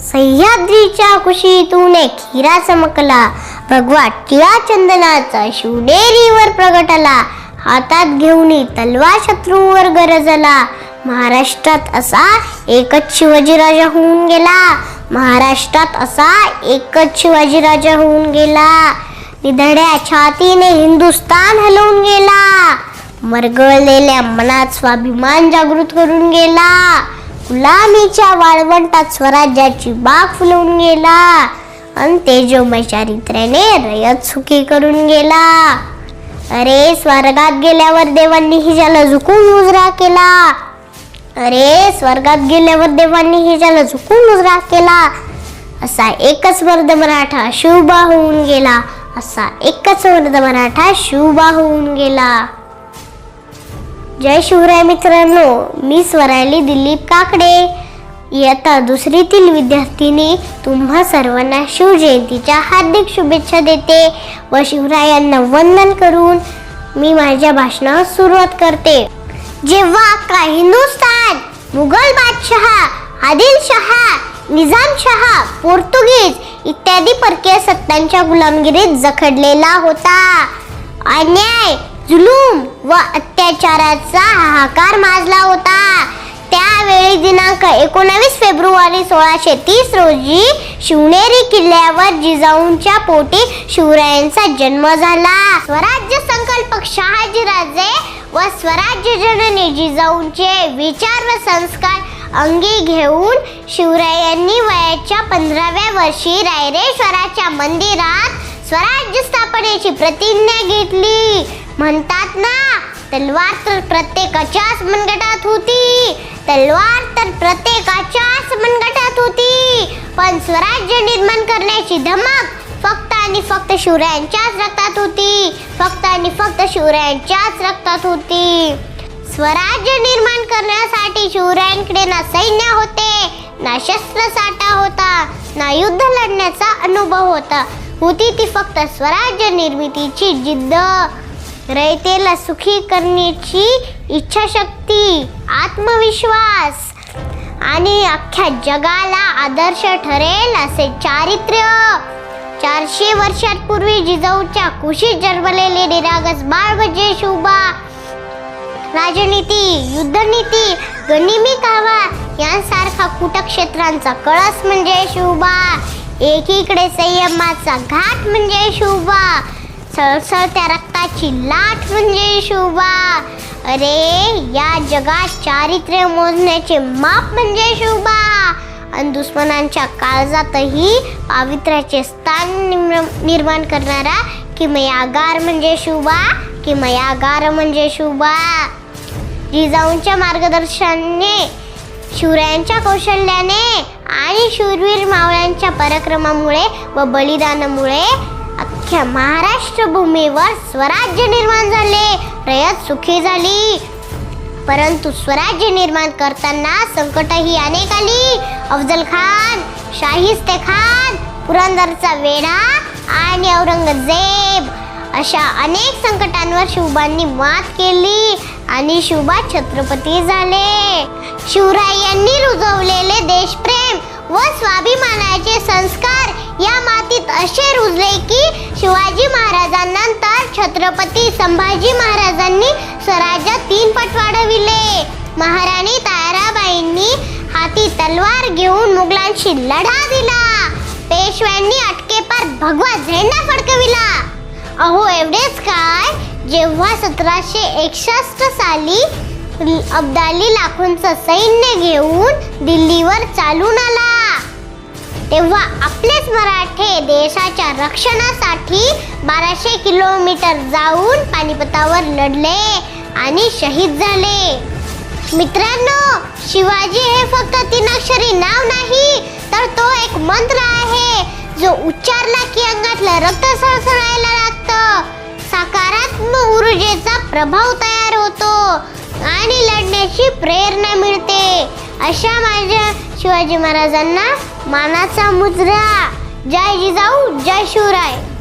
सह्याद्रीच्या कुशीतून एक हिरा चमकला. भगवा टिळा चंदनाचा शिवनेरीवर प्रगटला. हातात घेऊन तलवा शत्रूवर गरजला. महाराष्ट्रात असा एकच शिवाजीराजा होऊन गेला. महाराष्ट्रात असा एकच शिवाजीराजा होऊन गेला. निधड्या छातीने हिंदुस्तान हलवून गेला. मरगळलेल्या मनात स्वाभिमान जागृत करून गेला. गुलामीच्या वाळवंटात स्वराज्याची बाग फुलवून गेला आणि तेजोमय चारित्र्याने रयत सुखी करून गेला. अरे स्वर्गात गेल्यावर देवांनी हिजाला झुकून उजरा केला. अरे स्वर्गात गेल्यावर देवांनी हिजाला झुकून उजरा केला. असा एकच वर्ध मराठा शिवबा होऊन गेला. असा एकच वर्ध मराठा शिवबा होऊन गेला. जय शिवराय मित्रांनो मी स्वराली दिलीप काकडे. इयत्ता दुसरीतील विद्यार्थिनी तुम्हा सर्वांना शिवजयंतीच्या हार्दिक शुभेच्छा देते. व शिवरायांना वंदन करून मी माझ्या भाषणास सुरुवात करते. जेव्हा अख्खा हिंदुस्थान मुघल बादशहा आदिलशहा निजामशहा पोर्तुगीज इत्यादी परकीय सत्तांच्या गुलामगिरीत जखडलेला होता. अन्याय जुलूम व अत्याचाराचा हाहाकार माजला होता. त्यावेळी दिनांक एकोणावीस फेब्रुवारी सोळाशे तीस रोजी शिवनेरी किल्ल्यावर जिजाऊंच्या पोटी शिवरायांचा जन्म झाला. स्वराज्य संकल्पक शहाजीराजे व स्वराज्य जननी जिजाऊंचे विचार व संस्कार अंगी घेऊन शिवरायांनी वयाच्या पंधराव्या वर्षी रायरेश्वराच्या मंदिरात स्वराज्य स्थापनेची प्रतिज्ञा घेतली. म्हणतात ना तलवार तर प्रत्येकाच्याच मनगटात होती. तलवार तर प्रत्येकाच्याच मनगटात होती. पण स्वराज्य निर्माण करण्याची धमक फक्त आणि फक्त शिवरायांच्याच रक्तात होती. फक्त आणि फक्त शिवरायांच्याच रक्तात होती. स्वराज्य निर्माण करण्यासाठी शिवरायांकडे ना सैन्य होते ना शस्त्र साठा होता ना युद्ध लढण्याचा अनुभव होता. होती ती फक्त स्वराज्य निर्मितीची जिद्द. रयतेला सुखी करण्याची इच्छाशक्ती आत्मविश्वास आणि अख्ख्या जगाला आदर्श ठरेल असे चारित्र्य. चारशे वर्षांपूर्वी जिजाऊच्या कुशीत जन्मलेले निरागस बाळ म्हणजे शुभा राजनीती युद्धनीती गनिमी कावा यांसारखा कुटक्षेत्रांचा कळस म्हणजे शुभा एकीकडे संयमाचा घाट म्हणजे शुभा सळसळत्या रक्ताची लाट म्हणजे शुभा. अरे या जगात चारित्र्य मोजण्याचे माप म्हणजे शुभा. आणि दुश्मनांच्या काळजातही पावित्र्याचे स्थान निर्माण करणारा किमयागार म्हणजे शिवबा किमयागार म्हणजे शुभा. जिजाऊंच्या मार्गदर्शनाने शिवरायांच्या कौशल्याने आणि शूरवीर मावळ्यांच्या पराक्रमामुळे व बलिदानामुळे अख्ख्या महाराष्ट्र भूमीवर स्वराज्य निर्माण झाले. रयत सुखी झाली. परंतु स्वराज्य निर्माण करताना संकटही अनेक आली. अफजल खान शाहिस्ते खान पुरंदरचा वेढा आणि औरंगजेब अशा अनेक संकटांवर शिवबांनी मात केली आणि शिवबा छत्रपती झाले. शिवरायांनी रुजवलेले देशप्रेम व स्वाभिमानाचे संस्कार या मातीत असे रुजले की शिवाजी महाराजांनंतर छत्रपती संभाजी महाराजांनी स्वराज्यात तीन पट वाढविले. महाराणी ताराबाईंनी हाती तलवार घेऊन मुघलांशी लढा दिला. पेशव्यांनी अटकेपार भगवा झेंडा फडकविला. अहो एवढेच काय? जेव्हा सतराशे एकसष्ट साली अब्दाली लाखोंचं सैन्य घेऊन दिल्लीवर चालून आला. तेव्हा आपलेच मराठे देशाच्या रक्षणासाठी बाराशे किलोमीटर जाऊन पानिपतावर लढले आणि शहीद झाले. मित्रांनो शिवाजी हे फक्त तीन अक्षरी नाव नाही तर तो एक मंत्र आहे जो उच्चारला की अंगातलं रक्त सळसळायला लागतं. सकारात्मक ऊर्जेचा प्रभाव तयार होतो आणि लढण्याची प्रेरणा मिळते. अशा माझ्या शिवाजी महाराजांना मानाचा मुजरा. जय जिजाऊ जय शिवराय.